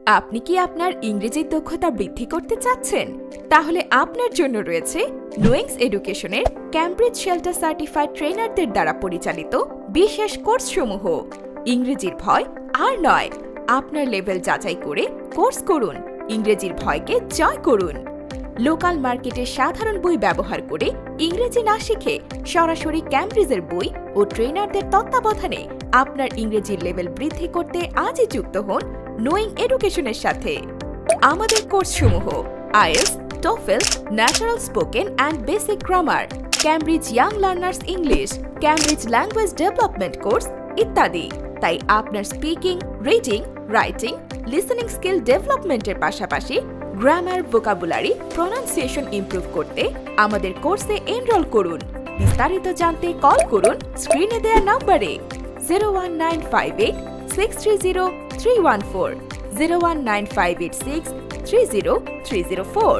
আপনি কি আপনার ইংরেজির দক্ষতা বৃদ্ধি করতে চাচ্ছেন? তাহলে আপনার জন্য রয়েছে নোয়েংস এডুকেশনের ক্যামব্রিজ শেল্টার সার্টিফাইড ট্রেনারদের দ্বারা পরিচালিত বিশেষ কোর্সসমূহ। ইংরেজির ভয় আর নয়, আপনার লেভেল যাচাই করে কোর্স করুন, ইংরেজির ভয়কে জয় করুন। লোকাল মার্কেটের সাধারণ বই ব্যবহার করে ইংরেজি না শিখে সরাসরি ক্যামব্রিজের বই ও ট্রেনারদের তত্ত্বাবধানে আপনার ইংরেজির লেভেল বৃদ্ধি করতে আজই যুক্ত হন নোয়িং এডুকেশনের সাথে। আমাদের কোর্সসমূহ IELTS TOEFL natural spoken and basic grammar Cambridge young learners English Cambridge language development course ইত্যাদি। তাই আপনার speaking reading writing listening skill ডেভেলপমেন্টের পাশাপাশি গ্রামার ভোকাবুলারি প্রনাউন্সিয়েশন ইমপ্রুভ করতে আমাদের কোর্সে এনরোল করুন। বিস্তারিত জানতে কল করুন স্ক্রিনে দেওয়া নম্বরে zero one nine five eight six three zero three one four zero one nine five eight six three zero three zero four